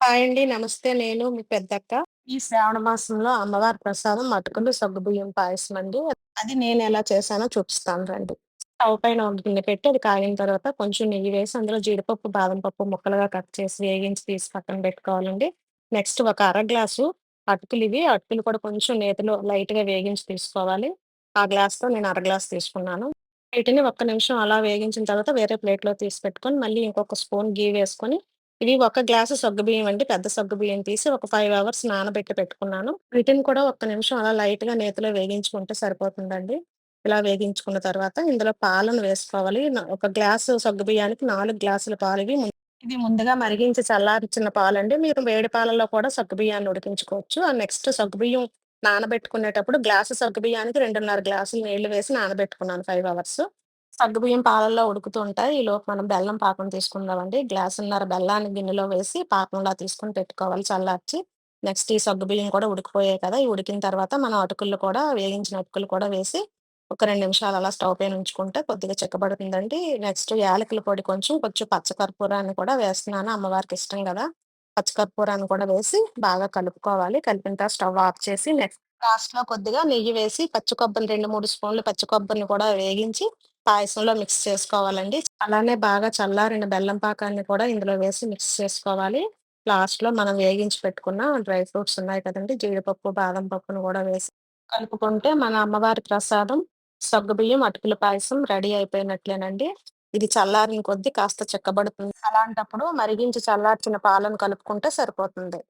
Hi అండి. నమస్తే. నేను మీ పెద్దక్క. ఈ శ్రావణ మాసంలో అమ్మవారి ప్రసాదం అటుకులు, సగ్గుబియ్యం పాయసం అండి. అది నేను ఎలా చేశానో చూపిస్తాను రండి. స్టవ్ పైన ఒక గిన్నె పెట్టి అది కాగిన తర్వాత కొంచెం నెయ్యి వేసి అందులో జీడిపప్పు, బాదం పప్పు ముక్కలుగా కట్ చేసి వేగించి తీసి పక్కన పెట్టుకోవాలండి. నెక్స్ట్ ఒక అర గ్లాసు అటుకులు ఇవి అటుకులు కూడా కొంచెం నేతిలో లైట్‌గా వేగించి తీసుకోవాలి. ఆ గ్లాస్‌తో నేను అర గ్లాస్ తీసుకున్నాను. వీటిని ఒక్క నిమిషం అలా వేగించిన తర్వాత వేరే ప్లేట్‌లో తీసి పెట్టుకొని మళ్ళీ ఇంకొక స్పూన్ గీ వేసుకొని ఇది ఒక గ్లాసు సగ్గుబియ్యం అండి. పెద్ద సగ్గుబియ్యం తీసి ఒక ఫైవ్ అవర్స్ నానబెట్టి పెట్టుకున్నాను. వీటిని కూడా ఒక్క నిమిషం అలా లైట్గా నేతిలో వేగించుకుంటే సరిపోతుందండి. ఇలా వేగించుకున్న తర్వాత ఇందులో పాలను వేసుకోవాలి. ఒక గ్లాసు సగ్గుబియ్యానికి నాలుగు గ్లాసుల పాలు ఇవి ఇది ముందుగా మరిగించి చల్లార్చిన పాలండి. మీరు వేడి పాలలో కూడా సగ్గుబియ్యాన్ని ఉడికించుకోవచ్చు. ఆ నెక్స్ట్ సగ్గుబియ్యం నానబెట్టుకునేటప్పుడు గ్లాసు సగ్గుబియ్యానికి 2:30 గ్లాసులు నీళ్ళు వేసి నానబెట్టుకున్నాను ఫైవ్ అవర్స్. సగ్గుబియ్యం పాలల్లో ఉడుకుతూ ఉంటాయి. ఈలోపు మనం బెల్లం పాకం తీసుకుందామండి. గ్లాసున్నర బెల్లాన్ని గిన్నెలో వేసి పాకంలా తీసుకొని పెట్టుకోవాలి చల్లార్చి. నెక్స్ట్ ఈ సగ్గుబియ్యం కూడా ఉడికిపోయాయి కదా! ఈ ఉడికిన తర్వాత మనం అటుకులు కూడా వేగించిన అటుకులు కూడా వేసి ఒక రెండు నిమిషాలు అలా స్టవ్ పైన ఉంచుకుంటే కొద్దిగా చెక్కబడుతుందండి నెక్స్ట్ యాలకుల పొడి కొంచెం, కొంచెం పచ్చకర్పూరాన్ని కూడా వేస్తున్నాను. అమ్మవారికి ఇష్టం కదా పచ్చకర్పూరాన్ని కూడా వేసి బాగా కలుపుకోవాలి. కలిపిన తర్వాత స్టవ్ ఆఫ్ చేసి నెక్స్ట్ లాస్ట్‌లో కొద్దిగా నెయ్యి వేసి పచ్చి కొబ్బరి 2, 3 స్పూన్లు పచ్చి కొబ్బరిని కూడా వేగించి పాయసంలో మిక్స్ చేసుకోవాలండి. అలానే బాగా చల్లారిన బెల్లం పాకాన్ని కూడా ఇందులో వేసి మిక్స్ చేసుకోవాలి. లాస్ట్‌లో మనం వేగించి పెట్టుకున్న డ్రై ఫ్రూట్స్ ఉన్నాయి కదండి జీడిపప్పు, బాదం పప్పును కూడా వేసి కలుపుకుంటే మన అమ్మవారి ప్రసాదం సగ్గుబియ్యం, అటుకుల పాయసం రెడీ అయిపోయినట్లేనండి. ఇది చల్లారిన కొద్దీ కాస్త చిక్కబడుతుంది. అలాంటప్పుడు మరిగించి చల్లార్చిన పాలను కలుపుకుంటే సరిపోతుంది.